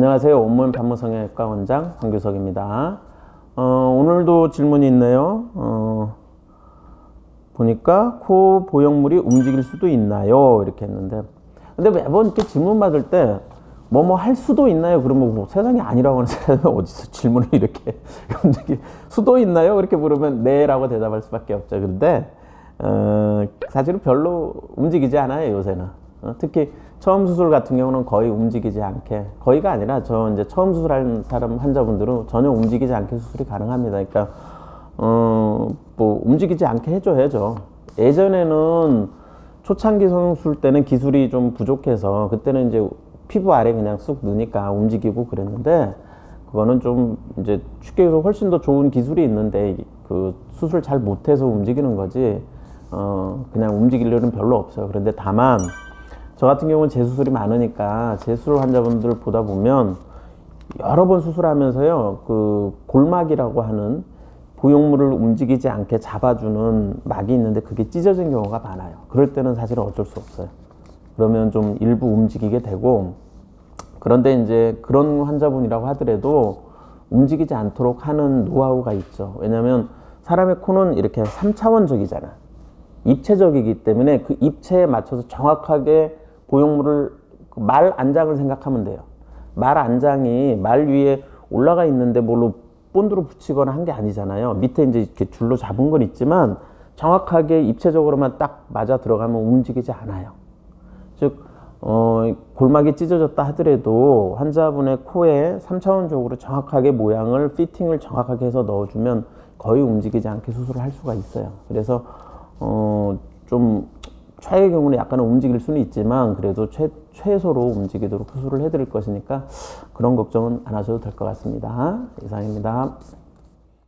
안녕하세요. 온몸 반무성형외과 원장 황규석입니다. 어, 오늘도 질문이 있네요. 어, 보니까 코 보형물이 움직일 수도 있나요? 이렇게 했는데 근데 매번 이렇게 질문 받을 때 뭐 뭐 할 수도 있나요? 그러면 뭐 세상이 아니라고 하는 사람이 어디서 질문을 이렇게 움직일 수도 있나요? 그렇게 물으면 네라고 대답할 수밖에 없죠. 근데 어, 사실은 별로 움직이지 않아요 요새는. 어, 특히 처음 수술 같은 경우는 거의 움직이지 않게 거의가 아니라 저 이제 처음 수술한 사람 환자분들은 전혀 움직이지 않게 수술이 가능합니다. 그러니까 어, 뭐 움직이지 않게 해줘야죠. 예전에는 초창기 성술 때는 기술이 좀 부족해서 그때는 이제 피부 아래 그냥 쑥 넣으니까 움직이고 그랬는데 그거는 좀 이제 쉽게 해서 훨씬 더 좋은 기술이 있는데 그 수술 잘 못해서 움직이는 거지 어 그냥 움직일 일은 별로 없어요. 그런데 다만 저 같은 경우는 재수술이 많으니까 재수술 환자분들 보다 보면 여러 번 수술하면서요 그 골막이라고 하는 보형물을 움직이지 않게 잡아주는 막이 있는데 그게 찢어진 경우가 많아요. 그럴 때는 사실은 어쩔 수 없어요. 그러면 좀 일부 움직이게 되고 그런데 이제 그런 환자분이라고 하더라도 움직이지 않도록 하는 노하우가 있죠. 왜냐하면 사람의 코는 이렇게 3차원적이잖아. 입체적이기 때문에 그 입체에 맞춰서 정확하게 보형물을 그말 안장을 생각하면 돼요. 말 안장이 말 위에 올라가 있는데 뭘로 본드로 붙이거나 한 게 아니잖아요. 밑에 이제 이렇게 줄로 잡은 건 있지만 정확하게 입체적으로만 딱 맞아 들어가면 움직이지 않아요. 즉, 어, 골막이 찢어졌다 하더라도 환자분의 코에 3차원적으로 정확하게 모양을 피팅을 정확하게 해서 넣어주면 거의 움직이지 않게 수술을 할 수가 있어요. 그래서 어, 좀 최의 경우는 약간은 움직일 수는 있지만 그래도 최, 최소로 움직이도록 수술을 해드릴 것이니까 그런 걱정은 안 하셔도 될 것 같습니다. 이상입니다.